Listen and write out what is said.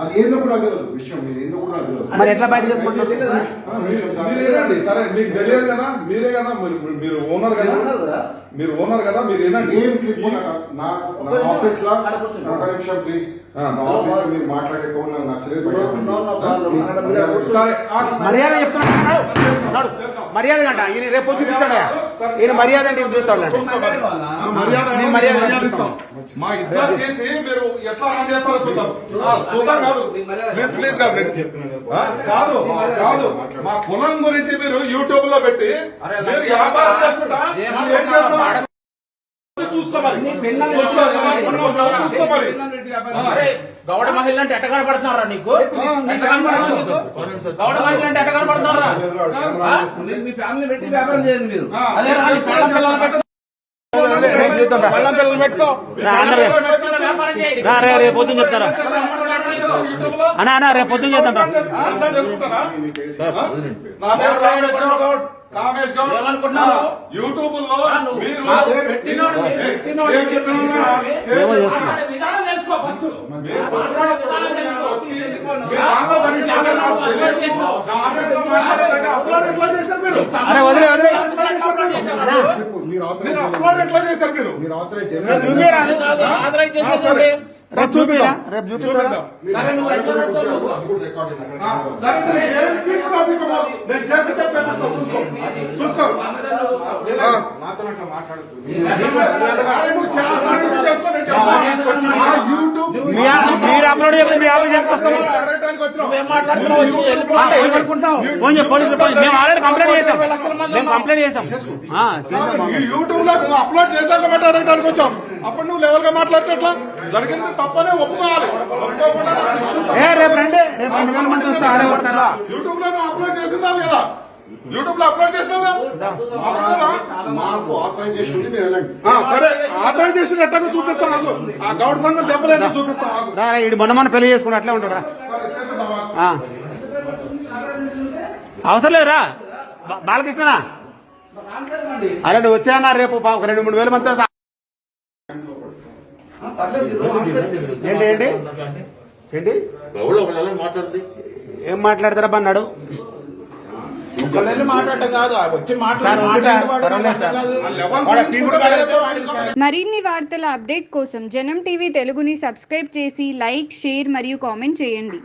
అది ఏందో కూడా తెలియదు విషయం మీరు ఏందో కూడా తెలియదు మరి ఎట్లా బయట సార్. మీకు తెలియదు కదా మీరే కదా మీరు ఓనర్ కదా? మీరు ఓనర్ కదా మీరు ఏనండి ఏం క్లిప్ నా ఆఫీస్లో. ఒక నిమిషం ప్లీజ్ ఆఫీస్లో మీరు మాట్లాడే నాకు నచ్చలేదు మర్యాద. సరే మర్యాద చెప్తున్నాడు నడు. మర్యాద గంట ఈయన రేపు చూపిస్తాడా ఈయన మర్యాద అంటే చూస్తాడు మర్యాద మర్యాద మా ఇద్దరు చేసి మీరు ఎట్లా రన్ చేస్తారో చూద్దాం. ఆ, చూద్దాం కాదు. ప్లీజ్ ప్లీజ్ కాదు. కాదు కాదు. మా కులం గురించి మీరు యూట్యూబ్లో పెట్టి మీరు వ్యాపారం చేసుకుంటా ఏం చేస్తాం. గౌడ మహిళ అంటే ఎట్ట కనపడుతున్నారా నీకు? ఎట్ట కనపడుతున్నారు గౌడ మహిళ అంటే ఎట్ట కనపడుతున్నారా? మీ- ఫ్యామిలీ పెట్టి వ్యాపారం చేయండి మీరు. అదే రా, రా. రా, రా. రా, రే రేపు పొద్దున్న చెప్తారా? అన్నా అన్నా రేపు పొద్దున్న చేద్దాం రా. కామేష్ గౌడ్. యూట్యూబ్లో? ఏమో చేస్తున్నా. అరే వదిలే వదిలే. ఎట్లా చేశారు మీరు? మీరు ఆథరైజ్. రేపు చూపిరా చూపిరా మీరు అప్లోడ్ చేస్తే మీ ఆఫీస్ వస్తాం చెప్పు పోలీసులు ఫోన్ మేము ఆల్రెడీ కంప్లైంట్ చేసాం. మేము కంప్లైంట్ చేసాం. యూట్యూబ్లో నువ్వు అప్లోడ్ చేశాక బట్టి అడగడానికి వచ్చాం. అప్పుడు నువ్వు లెవెల్గా మాట్లాడితే ఎట్లా? జరిగింది తప్పనే ఒప్పుకోవాలి. యూట్యూబ్లో నువ్వు అప్లోడ్ చేసిందావు కదా యూట్యూబ్లో అప్లోడ్ చేసినావు? మాకు ఆథరైజేషన్ ఉంది మీరు వెళ్ళండి. ఆ, సరే. ఆథరైజేషన్ ఎట్టగా చూపిస్తాను నాకు ఆ గౌడ్ సంఘం దెబ్బలేదు రా, ఈడు మొన్న మొన్న పెళ్ళి చేసుకుని అట్లే ఉంటారా సరే, చేపిద్దామా? ఆ. అవసరం లేదురా బాలకృష్ణనా అరే నువ్వు వచ్చాయన్నా రేపు ఒక రెండు మూడు వేల మంది. ఏంటి ఏంటి? ఏంటి? ఏం మాట్లాడతారా అన్నాడు. మరిన్ని వార్తల అప్డేట్ కోసం జనం టీవీ తెలుగుని సబ్స్క్రైబ్ చేసి లైక్ షేర్ మరియు కామెంట్ చేయండి.